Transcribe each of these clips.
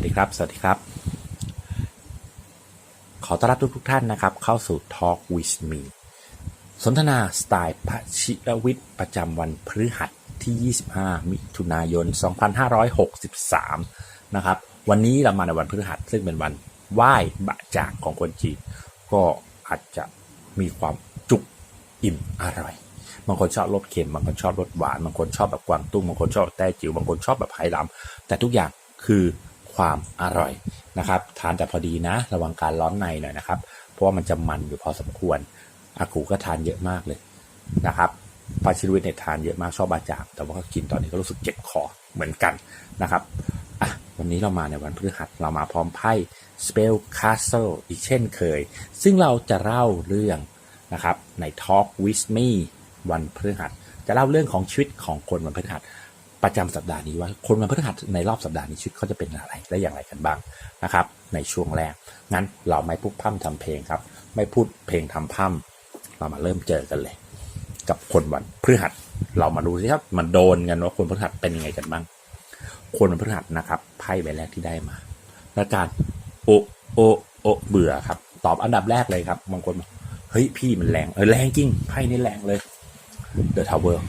วัสดีครับ สวัสดีครับ ขอต้อนรับทุกทุกท่านนะครับ เข้าสู่ Talk with me สนทนาสไตล์พระชิรวิทย์ประจำวันพฤหัสที่ 25 มิถุนายน 2563 นะครับ วันนี้เรามาในวันพฤหัสซึ่งเป็นวันไหว้บะจางของคนจีน ก็อาจจะมีความจุกอิ่มอร่อยบางคนชอบรสเค็มบางคนชอบรสหวานบางคนชอบแบบกวางตุ้งบางคนชอบแต้จิ๋วบางคนชอบแบบไหหลำแต่ทุกอย่างคือ ความอร่อยนะครับทานแต่พอดีนะ ระวังการร้อนในหน่อยนะครับ เพราะว่ามันจะมันอยู่พอสมควรอากูก็ทานเยอะมากเลยนะครับปาชิรวิทเนี่ยทานเยอะมากชอบบาจาก แต่ว่าก็กินตอนนี้ก็รู้สึกเจ็บคอเหมือนกันนะครับอะวันนี้เรามาในวันพฤหัสเรามาพร้อมไพ่ Spell Castle อีกเช่นเคย ซึ่งเราจะเล่าเรื่องนะครับใน Talk with me วันพฤหัส จะเล่าเรื่องของชีวิตของคนวันพฤหัส ประจำสัปดาห์นี้ว่าคนวันพฤหัสในรอบสัปดาห์นี้ชีวิตเขาจะเป็นอะไรและอย่างไรกันบ้างนะครับ ในช่วงแรก งั้นเราไม่พูดพร่ำทำเพลงครับ ไม่พูดเพลงทำพร่ำเรามาเริ่มเจอกันเลย กับคนวันพฤหัส เรามาดูสิครับมันโดนกันว่าคนพฤหัสเป็นยังไงกันบ้าง คนวันพฤหัสนะครับไพ่ใบแรกที่ได้มาและการโอโอโอเบื่อครับ ตอบอันดับแรกเลยครับบางคนเฮ้ยพี่มันแรงเออแรงจริงไพ่นี่แรงเลยเดอะทาวเวอร์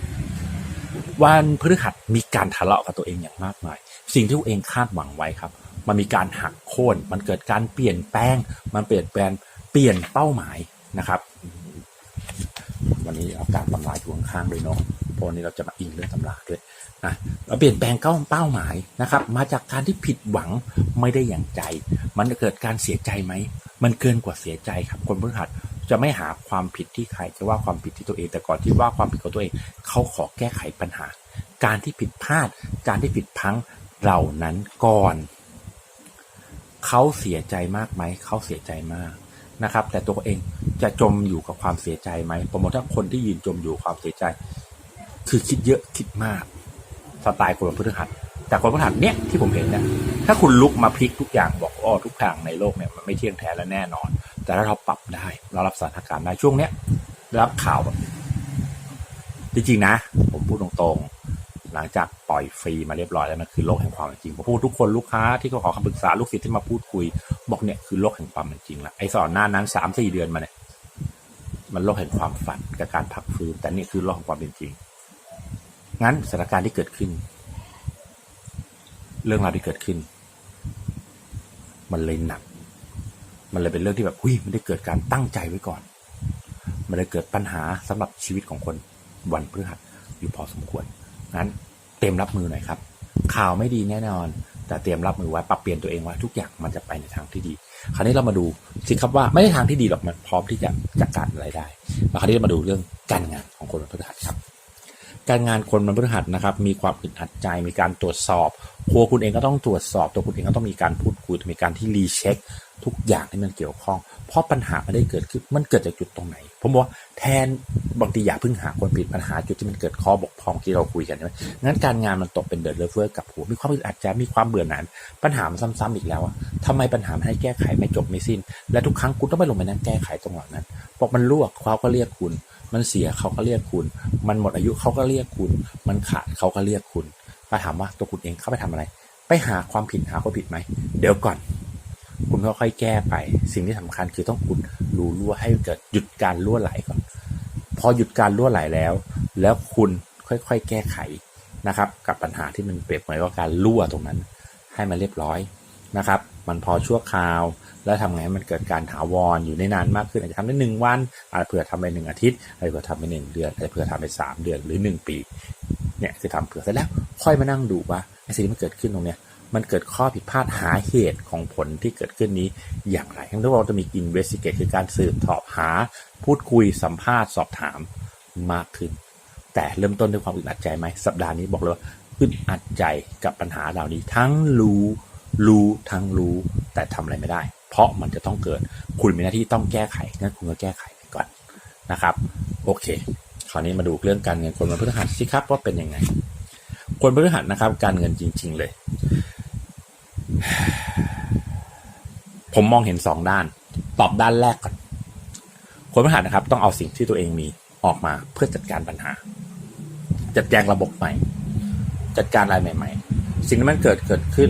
วันพฤหัสมีการทะเลาะกับตัวเองอย่างมากมาย สิ่งที่ตัวเองคาดหวังไว้ครับ มันมีการหักโค่นมันเกิดการเปลี่ยนแปลง มันเปลี่ยนแปลงเปลี่ยนเป้าหมายนะครับ วันนี้เอาการตำราอยู่ข้างๆด้วยเนาะเพราะวันนี้เราจะมาอิงเรื่องตำราด้วยนะเราเปลี่ยนแปลงเป้าเป้าหมายนะครับ มาจากการที่ผิดหวังไม่ได้อย่างใจ มันจะเกิดการเสียใจไหม มันเกินกว่าเสียใจครับคนพฤหัส จะไม่หาความผิดที่ใครจะว่าความผิดที่ตัวเอง แต่ก่อนที่ว่าความผิดของตัวเองเขาขอแก้ไขปัญหา การที่ผิดพลาด การที่ผิดพังเหล่านั้นก่อนเขาเสียใจมากไหมเขาเสียใจมากนะครับ แต่ตัวเองจะจมอยู่กับความเสียใจไหมผมมองถ้าคนที่ยืนจมอยู่ความเสียใจ คือคิดเยอะคิดมากสไตล์คนวันพฤหัสแต่คนพฤหัสเนี้ยที่ผมเห็นเนี่ยถ้าคุณลุกมาพลิกทุกอย่างบอกอ้อทุกทางในโลกเนี่ยมันไม่เที่ยงแท้และแน่นอน แต่ถ้าเราปรับได้เรารับสถานการณ์ได้ช่วงเนี้ยรับข่าวแบบจริงๆนะ ผมพูดตรงๆ หลังจากปล่อยฟรีมาเรียบร้อยแล้วมันคือโลกแห่งความจริงผมพูดทุกคนลูกค้าที่เขาขอคำปรึกษาลูกศิษย์ที่มาพูดคุย บอกเนี่ยคือโลกแห่งความจริงละไอ้สอนหน้านั้นสามสี่เดือนมาเนี่ยมันโลกแห่งความฝันกับการพักฟื้นแต่นี่คือโลกแห่งความเป็นจริง งั้นสถานการณ์ที่เกิดขึ้น เรื่องราวที่เกิดขึ้น มันเลยหนัก มันเลยเป็นเรื่องที่แบบหุ้ยมันได้เกิดการตั้งใจไว้ก่อน มันเลยเกิดปัญหาสำหรับชีวิตของคนวันพฤหัสอยู่พอสมควรงั้นเตรียมรับมือหน่อยครับ ข่าวไม่ดีแน่นอน แต่เตรียมรับมือไว้ปรับเปลี่ยนตัวเองไว้ทุกอย่างมันจะไปในทางที่ดี คราวนี้เรามาดูสิครับว่าไม่ได้ทางที่ดีหรอกมันพร้อมที่จะจัดการอะไรได้มาคราวนี้เรามาดูเรื่องการงานของคนวันพฤหัสครับการงานคนมันพฤหัสนะครับมีความอึดอัดใจมีการตรวจสอบครัวคุณเองก็ต้องตรวจสอบ ตัวคุณเองก็ต้องมีการพูดคุยมีการที่รีเช็ค ทุกอย่างที่มันเกี่ยวข้อง เพราะปัญหาไม่ได้เกิดขึ้นมันเกิดจากจุดตรงไหน ผมบอกว่าแทนบางทีอย่าเพิ่งหาคนผิดปัญหาจุดที่มันเกิดข้อบกพร่องที่เราคุยกันใช่ไหมงั้นการงานมันตกเป็นเดินเลเวอร์กับหัวมีความอึดอัดใจมีความเบื่อหน่ายปัญหามันซ้ำๆอีกแล้วอะทำไมปัญหามันให้แก้ไขไม่จบไม่สิ้น และทุกครั้งคุณต้องไปลงไปนั่งแก้ไขตรงหลังนั้นบอกมันลวเขาก็เรียกคุณ มันเสียเขาก็เรียกคุณ มันหมดอายุเขาก็เรียกคุณ มันขาดเขาก็เรียกคุณมาถามว่าตัวคุณเองเข้าไปทำอะไร ไปหาความผิดหาความผิดไหมเดี๋ยวก่อน คุณค่อยๆแก้ไป สิ่งที่สำคัญคือต้องคุณรู้รั่วให้เกิดหยุดการรั่วไหลก่อน พอหยุดการรั่วไหลแล้ว แล้วคุณค่อยๆ แก้ไขนะครับ กับปัญหาที่มันเปรียบเหมือนกับการรั่วตรงนั้น ให้มันเรียบร้อยนะครับ มันพอชั่วคราว แล้วทำไงให้มันเกิดการถาวรอยู่ในนานมากขึ้นอาจจะทำได้หนึ่งวันอาจจะเผื่อทำไปหนึ่งอาทิตย์อาจจะเผื่อทำไปหนึ่งเดือนอาจจะเผื่อทำไปสามเดือนหรือหนึ่งปีเนี่ยคือทำเผื่อเสร็จแล้วค่อยมานั่งดูว่าไอ้สิ่งที่มันเกิดขึ้นตรงเนี้ย มันเกิดข้อผิดพลาดหาเหตุของผลที่เกิดขึ้นนี้อย่างไรทั้งที่เราจะมี investigate คือการสืบสอบหา พูดคุยสัมภาษณ์สอบถามมากขึ้น แต่เริ่มต้นด้วยความอึดอัดใจไหมสัปดาห์นี้บอกเลยว่าอึดอัดใจกับปัญหาเหล่านี้ทั้งรู้รู้ทั้งรู้แต่ทำอะไรไม่ได้ เพราะมันจะต้องเกิด คุณมีหน้าที่ต้องแก้ไขงั้นคุณก็แก้ไขไปก่อนนะครับ โอเค คราวนี้มาดูเรื่องการเงินคนวันพฤหัสสิครับว่าเป็นยังไงคนพฤหัสนะครับ การเงินจริง ๆ เลย ผมมองเห็นสองด้าน ตอบด้านแรกก่อนคนพฤหัสนะครับ ต้องเอาสิ่งที่ตัวเองมีออกมาเพื่อจัดการปัญหา จัดแจงระบบใหม่ จัดการอะไรใหม่ ๆ สิ่งที่มันเกิดเกิดขึ้น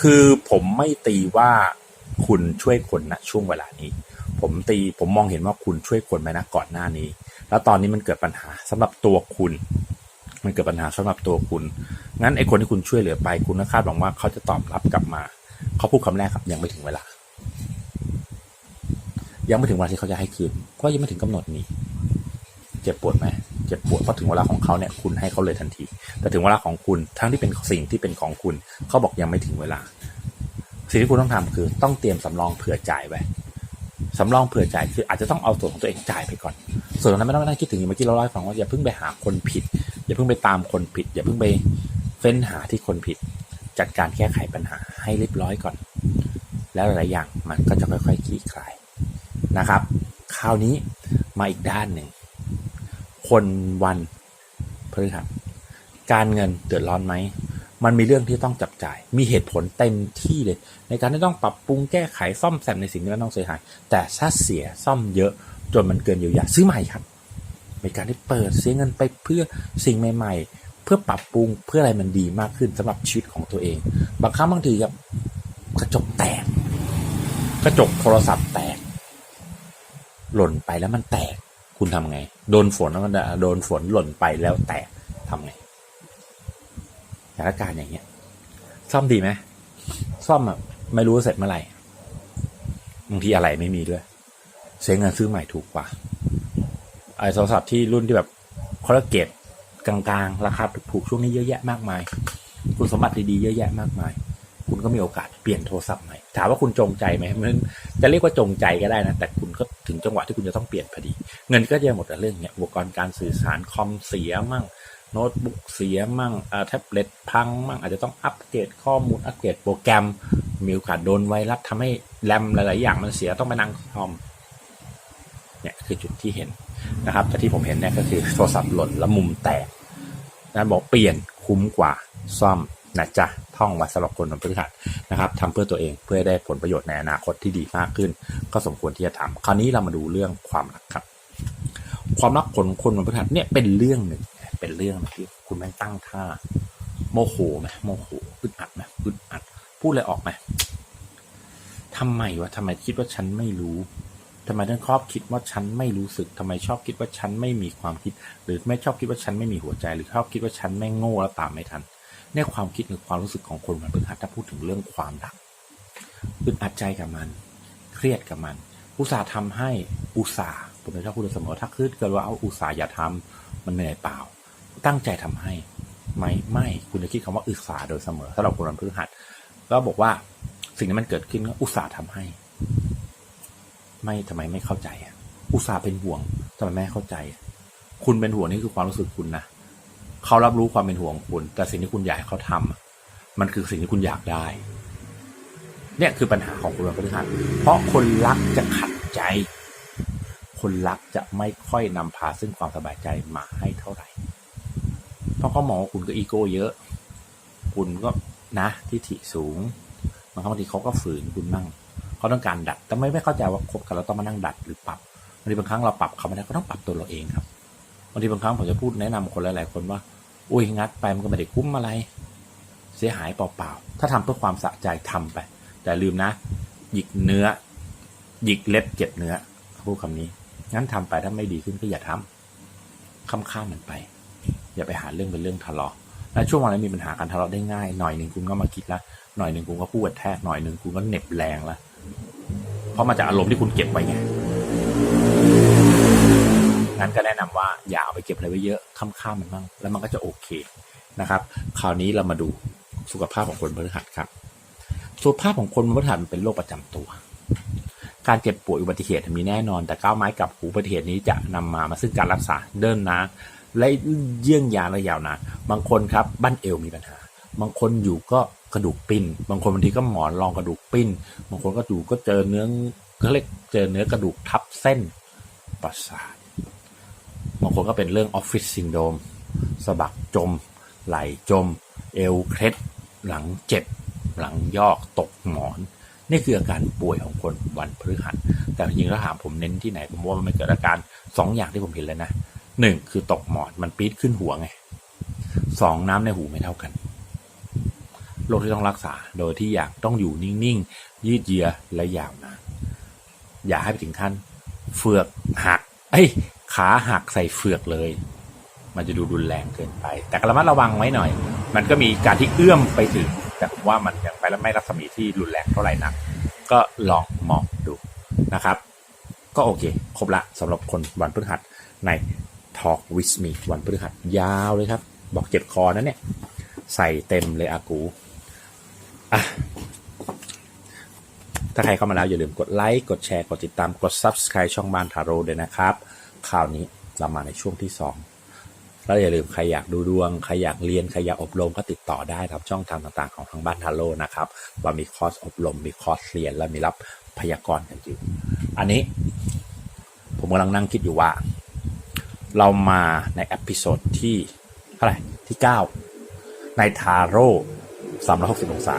คือผมไม่ตีว่าคุณช่วยคนนะช่วงเวลานี้ ผมตีผมมองเห็นว่าคุณช่วยคนไปนะก่อนหน้านี้ แล้วตอนนี้มันเกิดปัญหาสำหรับตัวคุณ มันเกิดปัญหาสำหรับตัวคุณ งั้นไอ้คนที่คุณช่วยเหลือไปคุณก็คาดหวังว่าเขาจะตอบรับกลับมา เขาพูดคำแรกครับยังไม่ถึงเวลา ยังไม่ถึงเวลาที่เขาจะให้คืน ก็ยังไม่ถึงกำหนดนี้ เจ็บปวดไหมเจ็บปวดเพราะถึงเวลาของเขาเนี่ยคุณให้เขาเลยทันที แต่ถึงเวลาของคุณทั้งที่เป็นสิ่งที่เป็นของคุณ เขาบอกยังไม่ถึงเวลา สิ่งที่คุณต้องทำคือต้องเตรียมสำรองเผื่อจ่ายไว้สำรองเผื่อจ่ายคืออาจจะต้องเอาส่วนของตัวเองจ่ายไปก่อน ส่วนนั้นไม่ต้องไม่ต้องคิดถึงอย่างเมื่อกี้เราเล่าให้ฟังว่าอย่าเพิ่งไปหาคนผิด อย่าเพิ่งไปตามคนผิด อย่าเพิ่งไปเฟ้นหาที่คนผิด จัดการแก้ไขปัญหาให้เรียบร้อยก่อน แล้วหลายอย่างมันก็จะค่อยๆคลี่คลายนะครับ คราวนี้มาอีกด้านหนึ่งคนวันพฤหัสการเงินเดือดร้อนไหม มันมีเรื่องที่ต้องจับจ่าย มีเหตุผลเต็มที่เลย ในการที่ต้องปรับปรุงแก้ไขซ่อมแซมในสิ่งที่มันต้องเสียหาย แต่ถ้าเสียซ่อมเยอะจนมันเกินเยียวยาซื้อใหม่ครับ ในการที่เปิดเสียเงินไปเพื่อสิ่งใหม่ ๆ เพื่อปรับปรุงเพื่ออะไรมันดีมากขึ้นสำหรับชีวิตของตัวเอง บางครั้งบางทีครับกระจกแตก กระจกโทรศัพท์แตก หล่นไปแล้วมันแตก คุณทำไง โดนฝนแล้วมันโดนฝนหล่นไปแล้วแตกทำไงสถานการณ์อย่างเงี้ย ซ่อมดีไหมซ่อมอะไม่รู้เสร็จเมื่อไหร่บางทีอะไรไม่มีด้วย เสียเงินซื้อใหม่ถูกกว่า โทรศัพท์ที่รุ่นที่แบบคอลเกตกลางๆ ราคาถูกช่วงนี้เยอะแยะมากมาย คุณสมบัติดีๆเยอะแยะมากมาย คุณก็มีโอกาสเปลี่ยนโทรศัพท์ใหม่ ถามว่าคุณจงใจไหมมันจะเรียกว่าจงใจก็ได้นะ แต่คุณก็ถึงจังหวะที่คุณจะต้องเปลี่ยนพอดี เงินก็จะหมดเรื่องเนี้ยอุปกรณ์การสื่อสารคอมเสียมั่งโน้ตบุ๊กเสียมั่งแท็บเล็ตพังมั่งอาจจะต้องอัปเกรดข้อมูลอัปเกรดโปรแกรม มีโอกาสโดนไวรัสทำให้แรมหลาย ๆ อย่างมันเสียต้องไปนั่งคอมเนี่ยคือจุดที่เห็น นะครับแต่ที่ผมเห็นเนี่ยก็คือโทรศัพท์หล่นแล้วมุมแตกนะบอกเปลี่ยนคุ้มกว่าซ่อมนะจ๊ะท่องไว้สำหรับคนวันพฤหัสนะครับทำเพื่อตัวเองเพื่อได้ผลประโยชน์ในอนาคตที่ดีมากขึ้น ก็สมควรที่จะทำคราวนี้เรามาดูเรื่องความรักครับ ความรักคนคนวันพฤหัสเนี่ยเป็นเรื่องหนึ่งเป็นเรื่องที่คุณแม่งตั้งท่า โมโหไหมโมโหอึดอัดไหมอึดอัด พูดอะไรออกไหมทำไมวะทำไมคิดว่าฉันไม่รู้ ทำไมต้องชอบคิดว่าฉันไม่รู้สึกทำไมชอบคิดว่าฉันไม่มีความคิด หรือไม่ชอบคิดว่าฉันไม่มีหัวใจ หรือชอบคิดว่าฉันไม่โง่แล้วตามไม่ทันเนี่ยความคิดหรือความรู้สึกของคนวันพฤหัสถ้าพูดถึงเรื่องความรักอึดอัดใจกับมัน เครียดกับมัน อุตส่าห์ทำให้อุตส่าห์ผมจะชอบพูดเสมอถ้าคืดเกิดว่าเอาอุตส่าห์อย่าทำมันเหนื่อยเปล่า ตั้งใจทำให้ไม่ไม่คุณจะคิดคำว่าอุตสาห์โดยเสมอถ้าเราคนวันพฤหัสก็บอกว่าสิ่งที่มันเกิดขึ้นก็อุตส่าห์ทำให้ ไม่ทำไมไม่เข้าใจอะอุตส่าห์เป็นห่วงทำไมไม่เข้าใจ คุณเป็นห่วงนี่คือความรู้สึกคุณนะเขารับรู้ความเป็นห่วงคุณ แต่สิ่งที่คุณอยากให้เขาทำมันคือสิ่งที่คุณอยากได้ เนี่ยคือปัญหาของคุณวันพฤหัสเพราะคนรักจะขัดใจ คนรักจะไม่ค่อยนำพาซึ่งความสบายใจมาให้เท่าไหร่ เพราะเขามองว่าคุณก็อีโก้เยอะ คุณก็นะทิฐิสูงบางครั้งบางทีเขาก็ฝืนคุณมั่ง เขาต้องการดัด แต่ไม่ไม่เข้าใจว่าคบกันเราต้องมานั่งดัดหรือปรับบางทีบางครั้งเราปรับเขาไม่ได้ก็ต้องปรับตัวเราเองครับบางทีบางครั้งผมจะพูดแนะนำคนหลายๆคนว่า อุ้ยงัดไปมันก็ไม่ได้คุ้มอะไร เสียหายเปล่าๆ ถ้าทำเพื่อความสะใจทำไป แต่ลืมนะ หยิกเนื้อ หยิกเล็บเจ็บเนื้อพูดคำนี้ งั้นทำไปถ้าไม่ดีขึ้นก็อย่าทำค้ำข้ามมันไป อย่าไปหาเรื่องเป็นเรื่องทะเลาะและช่วงวันนี้มีปัญหาการทะเลาะได้ง่าย หน่อยหนึ่งคุณก็มาคิดละหน่อยหนึ่งคุณก็พูดแทกหน่อยหนึ่งคุณก็เน็บแรงละ เพราะมาจากอารมณ์ที่คุณเก็บไว้ไงงั้นก็แนะนำว่าอย่าเอาไปเก็บอะไรไว้เยอะค้ำข้ามันบ้างแล้วมันก็จะโอเคนะครับ คราวนี้เรามาดูสุขภาพของคนพฤหัสครับ สุขภาพของคนพฤหัสมันเป็นโรคประจำตัว การเจ็บป่วยอุบัติเหตุมีแน่นอน แต่ก้าวไม้กับหูอุบัติเหตุนี้จะนำมามาซึ่งการรักษาเดินนะและเยี่ยงยาวและยาวนานบางคนครับบั้นเอวมีปัญหา บางคนอยู่ก็ กระดูกปิ้น บางคนบางทีก็หมอนรองกระดูกปิ้น บางคนก็อยู่ก็เจอเนื้อเขาเรียกเจอเนื้อกระดูกทับเส้นประสาทบางคนก็เป็นเรื่องออฟฟิศซินโดมสะบักจม ไหลจม เอวเคล็ด หลังเจ็บ หลังยอกตกหมอน นี่คืออาการป่วยของคนวันพฤหัส แต่จริงๆแล้วถามผมเน้นที่ไหน ผมว่ามันเกิดอาการสองอย่างที่ผมเห็นเลยนะหนึ่งคือตกหมอนมันปี๊ดขึ้นหัวไงสองน้ำในหูไม่เท่ากัน โรคที่ต้องรักษา โดยที่อยากต้องอยู่นิ่งๆ ยืดเยื้อและยาวนานอย่าให้ไปถึงขั้นเฟือกหักเอ้ยขาหักใส่เฟือกเลย มันจะดูรุนแรงเกินไป แต่กระมัดระวังไว้หน่อย มันก็มีการที่เอื้อมไปถึง แต่ผมว่ามันยังไปแล้วไม่รัศมีที่รุนแรงเท่าไหร่นัก ก็ลองมองดูนะครับ ก็โอเค ครบละสำหรับคนวันพฤหัสใน Talk with me วันพฤหัสยาวเลยครับ บอกเจ็บคอนะเนี่ย ใส่เต็มเลยอากู อะถ้าใครเข้ามาแล้วอย่าลืมกดไลค์กดแชร์กดติดตามกด Subscribe ช่องบ้านทาโร่ด้วยนะครับคราวนี้เรามาในช่วงที่ 2 แล้วอย่าลืมใครอยากดูดวง ใครอยากเรียน ใครอยากอบรมก็ติดต่อได้ครับช่องทางต่างๆของทางบ้านทาโร่นะครับว่ามีคอร์สอบรม มีคอร์สเรียนและมีรับพยากรณ์กันอยู่ อันนี้ผมกำลังนั่งคิดอยู่ว่า เรามาในอพิโซดที่เท่าไหร่ที่ 9 ในทาโร่ 360 องศา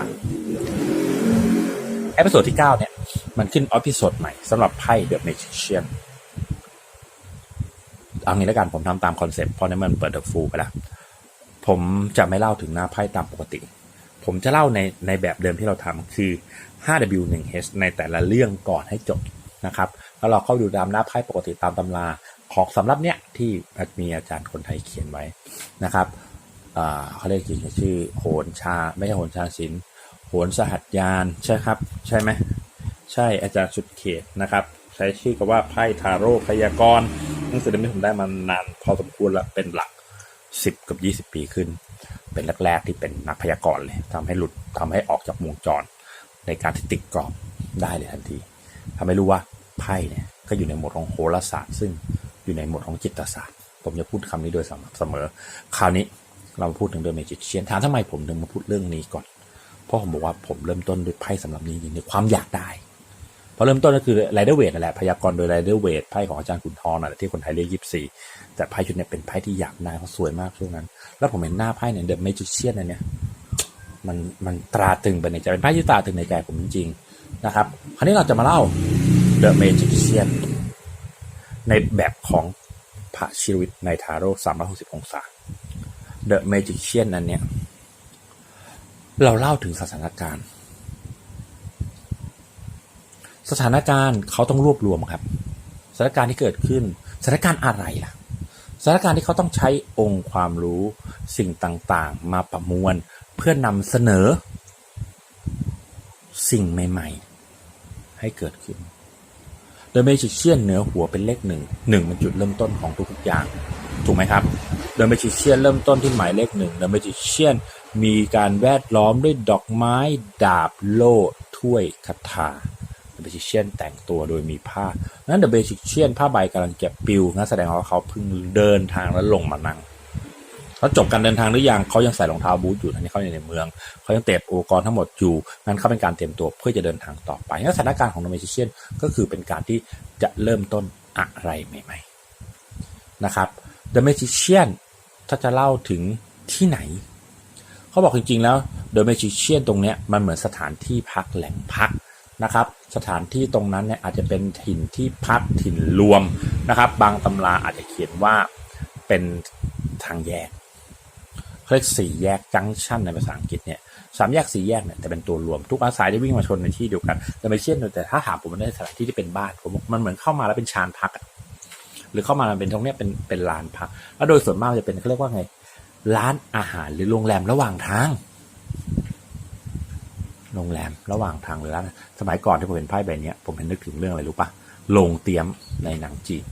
เอพิโซดที่ 9 เนี่ย มันขึ้นอพิโซดใหม่สำหรับไพ่เดอะเมจิเชียนเอางี้แล้วกันผมทำตามคอนเซ็ปต์เพราะนั้นมันเปิดเดอะฟูไปแล้ว ผมจะไม่เล่าถึงหน้าไพ่ตามปกติ ผมจะเล่าในในแบบเดิมที่เราทำคือ 5W1H ในแต่ละเรื่องก่อนให้จบนะครับ แล้วเราเข้าดูตามหน้าไพ่ปกติตามตำราของสำรับเนี้ยที่มีอาจารย์คนไทยเขียนไว้นะครับ เขาเรียกจริงชื่อโหนชา ไม่ใช่โหนชาศิลป์โหนสหัสยานใช่ครับ ใช่ไหมใช่อาจารย์สุดเขตนะครับ ใช้ชื่อกับว่าไพ่ทาโร่พยากรณ์หนังสือเล่มนี้ผมได้มานานพอสมควรละเป็นหลัก 10 กับ 20 ปีขึ้น เป็นแรกๆที่เป็นนักพยากรณ์เลยทำให้หลุดทำให้ออกจากวงจร ในการที่ติดกรอบได้เลยทันทีทำให้รู้ว่าไพ่เนี่ยก็อยู่ในหมวดของโหราศาสตร์ ซึ่งอยู่ในหมวดของจิตศาสตร์ ผมจะพูดคำนี้โดยสม่ำเสมอ คราวนี้ เรามาพูดถึงเดอะเมจิเชียนถามทำไมผมถึงมาพูดเรื่องนี้ก่อน เพราะผมบอกว่าผมเริ่มต้นด้วยไพ่สำหรับนี้จริงๆความอยากได้พอเริ่มต้นก็คือไรเดอร์เวทนั่นแหละพยากรณ์โดยไรเดอร์เวทไพ่ของอาจารย์ขุนทองนั่นแหละที่คนไทยเรียกยิปซีแต่ไพ่ชุดนี้เป็นไพ่ที่อยากได้เพราะสวยมากช่วงนั้น แล้วผมเห็นหน้าไพ่เนี่ยเดอะเมจิเชียนอันเนี้ยมันมันตราตึงไปในใจเป็นไพ่ที่ตราตึงในใจผมจริงๆนะครับ คราวนี้เราจะมาเล่า The Magician ในแบบของพระชีวิตในทาโร่360 องศา The Magician นั้นเนี่ย เราเล่าถึงสถานการณ์ สถานการณ์เขาต้องรวบรวมครับ สถานการณ์ที่เกิดขึ้น สถานการณ์อะไรล่ะ สถานการณ์ที่เขาต้องใช้องค์ความรู้สิ่งต่างๆ มาประมวลเพื่อนำเสนอ สิ่งใหม่ๆ ให้เกิดขึ้น The Magician เหนือหัวเป็นเลขหนึ่งหนึ่งเป็นจุดเริ่มต้นของทุกๆอย่าง ถูกไหมครับ The Magician เริ่มต้นที่หมายเลขหนึ่ง The Magician มีการแวดล้อมด้วยดอกไม้ดาบโล่ถ้วยคาถา The Magician แต่งตัวโดยมีผ้า นั้น The Magician ผ้าใบกำลังจะปิวงั้นแสดงว่าเขาเพิ่งเดินทางแล้วลงมานั่งเขาจบการเดินทางหรือยังเขายังใส่รองเท้าบูทอยู่ทั้งที่เขาอยู่ในเมือง เขายังเตรียมอุปกรณ์ทั้งหมดอยู่งั้นเขาเป็นการเตรียมตัวเพื่อจะเดินทางต่อไปงั้นสถานการณ์ของ The Magician ก็คือเป็นการที่จะเริ่มต้นอะไรใหม่ ๆ นะครับ The Magician ถ้าจะเล่าถึงที่ไหน เขาบอกจริงๆแล้ว The Magician ตรงเนี้ยมันเหมือนสถานที่พักแหล่งพักนะครับ สถานที่ตรงนั้นเนี่ยอาจจะเป็นถิ่นที่พักถิ่นรวมนะครับ บางตำราอาจจะเขียนว่าเป็นทางแยกเรียกสี่แยกจังชันในภาษาอังกฤษเนี่ยสามแยกสี่แยกเนี่ยแต่เป็นตัวรวมทุกอาสายได้วิ่งมาชนในที่เดียวกันแต่ไม่เช่นแต่ถ้าถามผมมันในสถานที่ที่เป็นบ้านผมมันเหมือนเข้ามาแล้วเป็นชานพักอะ หรือเข้ามามันเป็นตรงเนี้ยเป็นเป็นลานพักแล้วโดยส่วนมากจะเป็นเขาเรียกว่าไง ร้านอาหารหรือโรงแรมระหว่างทาง โรงแรมระหว่างทางหรือร้านสมัยก่อนที่ผมเห็นไพ่ใบนี้ผมเห็นนึกถึงเรื่องอะไรรู้ปะโรงเตรียมในหนังจีน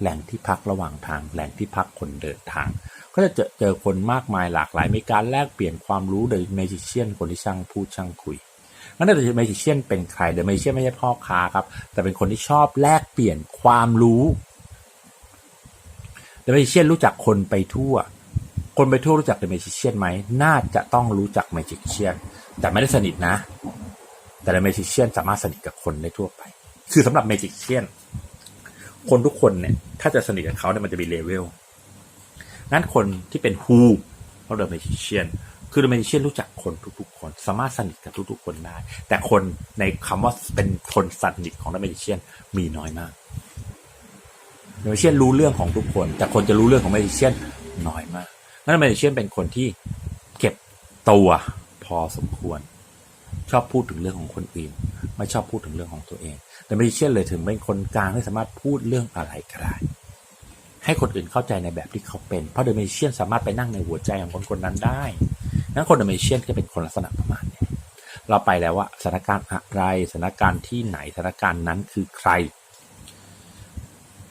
แหล่งที่พักระหว่างทาง แหล่งที่พักคนเดินทาง ก็จะเจอเจอคนมากมายหลากหลายมีการแลกเปลี่ยนความรู้โดยเมจิเชียนคนที่ช่างพูดช่างคุย งั้นเดอะเมจิเชียนเป็นใครเดอะเมจิเชียนไม่ใช่พ่อค้าครับ แต่เป็นคนที่ชอบแลกเปลี่ยนความรู้เดอะเมจิเชียนรู้จักคนไปทั่ว คนไปทั่วรู้จักเดอะเมจิเชียนไหมน่าจะต้องรู้จักเมจิเชียนแต่ไม่ได้สนิทนะ แต่เดอะเมจิเชียนสามารถสนิทกับคนได้ทั่วไป คือสำหรับเมจิเชียนคนทุกคนเนี่ย ถ้าจะสนิทกับเขาเนี่ยมันจะมีเลเวลนั้นคนที่เป็นฮูเขาเดอะเมจิเชียน คือเดเมจิเชียนรู้จักคนทุกๆคน สามารถสนิทกับทุกๆ คนได้ แต่คนในคำว่าเป็นคนสนิทของเดเมจิเชียนมีน้อยมากเดเมจิเชียนรู้เรื่องของทุกคน แต่คนจะรู้เรื่องของเมจิเชียนน้อยมากนั้นเดเมจิเชียนเป็นคนที่เก็บตัวพอสมควร ชอบพูดถึงเรื่องของคนอื่น ไม่ชอบพูดถึงเรื่องของตัวเอง แต่ไม่เช่นเลยถึงเป็นคนกลางที่สามารถพูดเรื่องอะไรก็ได้ ให้คนอื่นเข้าใจในแบบที่เขาเป็น เพราะเดอเมเชียนสามารถไปนั่งในหัวใจของคนคนนั้นได้นั้นคนเดอเมเชียนก็เป็นคนลักษณะประมาณนี้เราไปแล้วว่าสถานการณ์อะไรสถานการณ์ที่ไหนสถานการณ์นั้นคือใคร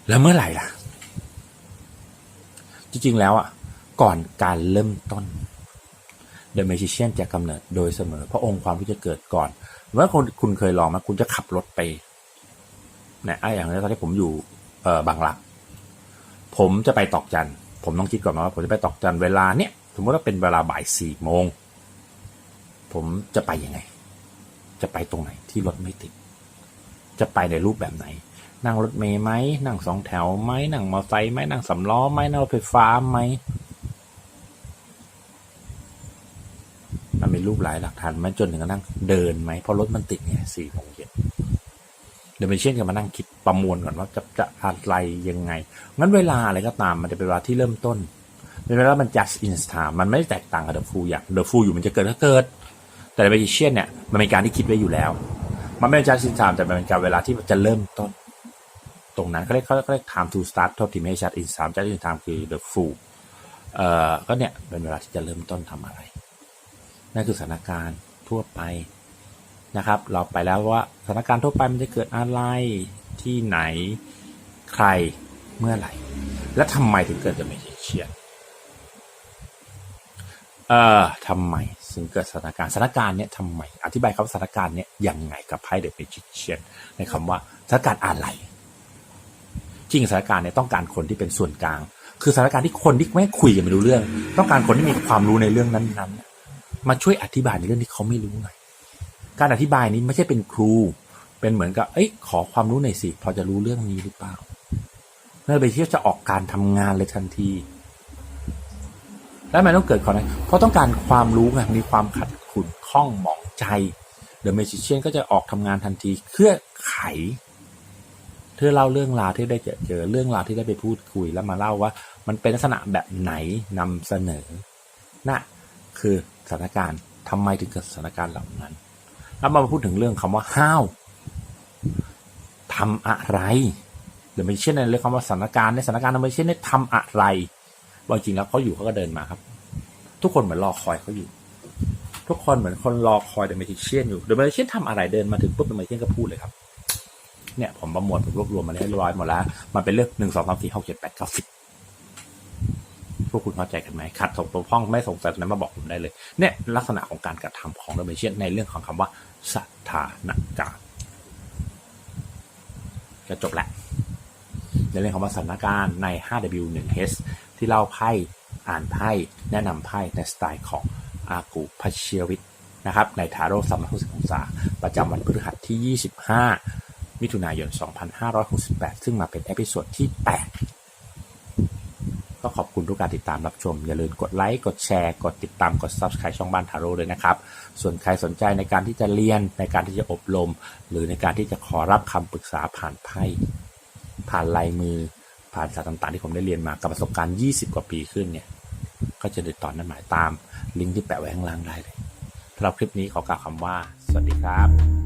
แล้วเมื่อไหร่ล่ะ จริงๆแล้วอะก่อนการเริ่มต้น The Magician จะกำเนิดโดยเสมอเพราะองค์ความที่จะเกิดก่อนเมื่อคุณคุณเคยลองไหมคุณจะขับรถไปเนี่ยไอ้อย่างนี้ตอนที่ผมอยู่เออบางหลัก ผมจะไปตอกจันผมต้องคิดก่อนนะว่าผมจะไปตอกจันเวลาเนี้ยสมมติว่าเป็นเวลาบ่ายสี่โมง ผมจะไปยังไง จะไปตรงไหนที่รถไม่ติด จะไปในรูปแบบไหน นั่งรถเมย์ไหมนั่งสองแถวไหมนั่งมอเตอร์ไซค์ไหมนั่งสำล้อไหมนั่งรถไฟฟ้าไหมมันมีรูปหลายหลักฐานไหมจนถึงกระทั่งเดินไหมเพราะรถมันติดไงสี่โมงเย็น เดี๋ยวไปเช่นกันมานั่งคิดประมวลก่อนว่าจะจะอะไรยังไง งั้นเวลาอะไรก็ตามมันจะเป็นเวลาที่เริ่มต้น เป็นเวลามัน just in time มันไม่ได้แตกต่างกับ the full อย่าง the full อยู่มันจะเกิดก็เกิด แต่ the magician เนี่ยมันเป็นการที่คิดไว้อยู่แล้ว มันไม่ใช่ just in time แต่มันเป็นการเวลาที่จะเริ่มต้น ตรงนั้นเขาเรียกเขาเรียก time to start ทษทีไม่ใช่ just in time just in time คือ the full เอ่อก็เนี่ยเป็นเวลาที่จะเริ่มต้นทำอะไรนั่นคือสถานการณ์ทั่วไป นะครับ เราไปแล้วว่าสถานการณ์ทั่วไปมันจะเกิดอะไรที่ไหนใครเมื่อไหร่ และทำไมถึงเกิดจะไม่เชียนเอ่อทำไมถึงเกิดสถานการณ์สถานการณ์เนี้ยทำไมอธิบายคำสถานการณ์เนี้ยยังไงกับไพ่เดอะเมจิเชียนในคำว่าสถานการณ์อะไร จริงสถานการณ์เนี่ยต้องการคนที่เป็นส่วนกลาง คือสถานการณ์ที่คนที่ไม่คุยกันไม่รู้เรื่อง ต้องการคนที่มีความรู้ในเรื่องนั้นๆ มาช่วยอธิบายในเรื่องที่เขาไม่รู้หน่อย การอธิบายนี้ไม่ใช่เป็นครู เป็นเหมือนกับ เอ้ย ขอความรู้หน่อยสิ พอจะรู้เรื่องนี้หรือเปล่าเมื่อไปเที่ยวจะออกการทำงานเลยทันที แล้วมันต้องเกิดความอะไรเพราะต้องการความรู้ไงมีความขัดขุ่นข้องหมองใจเดอะเมจิเชียนก็จะออกทำงานทันทีเพื่อไขเพื่อเล่าเรื่องราวที่ได้เจอเจอเรื่องราวที่ได้ไปพูดคุยแล้วมาเล่าว่า มันเป็นลักษณะแบบไหนนำเสนอน่ะคือสถานการณ์ทำไมถึงเกิดสถานการณ์เหล่านั้น แล้วมาพูดถึงเรื่องคำว่า how ทำอะไรเดี๋ยวไม่เช่นในเรื่องคำว่าสถานการณ์ในสถานการณ์ไมเช่นในทำอะไรบางจริงแล้วเขาอยู่เขาก็เดินมาครับ ทุกคนเหมือนรอคอยเขาอยู่ ทุกคนเหมือนคนรอคอยเดอะเมจิเชียนอยู่เดอะเมจิเชียนทำอะไรเดินมาถึงปุ๊บเดอะเมจิเชียนก็พูดเลยครับ เนี่ยผมประมวลผมรวบรวมมาให้เรียบร้อยหมดแล้วมันเป็นเรื่องหนึ่งสองสามสี่หกเจ็ดแปดเก้าสิบพวกคุณเข้าใจกันไหมขัดสงตัวพ้องไม่สงสัยนั้นมาบอกผมได้เลย เนี่ยลักษณะของการกระทำของเดอะเมจิเชียนในเรื่องของคำว่า สถานการณ์จะจบแล้วในเรื่องของสถานการณ์ใน 5W1H ที่เล่าไพ่อ่านไพ่แนะนำไพ่ในสไตล์ของอากูพัชเชียวิทนะครับในทาโร่สามร้อยหกสิบองศาประจำวันพฤหัสที่ 25 มิถุนายน 2568 ซึ่งมาเป็นเอพิโซดที่ 8 ก็ขอบคุณทุกการติดตามรับชม อย่าลืมกดไลค์ กดแชร์ กดติดตามกด Subscribe ช่องบ้านทาโร่เลยนะครับ ส่วนใครสนใจในการที่จะเรียนในการที่จะอบรม หรือในการที่จะขอรับคำปรึกษาผ่านไพ่ผ่านลายมือ ผ่านศาสตร์ต่างๆ ที่ผมได้เรียนมากับประสบการณ์ 20 กว่าปีขึ้นเนี่ยก็จะติดต่อนั้นหมายตามลิงก์ที่แปะไว้ข้างล่างได้เลยสำหรับคลิปนี้ขอกล่าวคำว่า สวัสดีครับ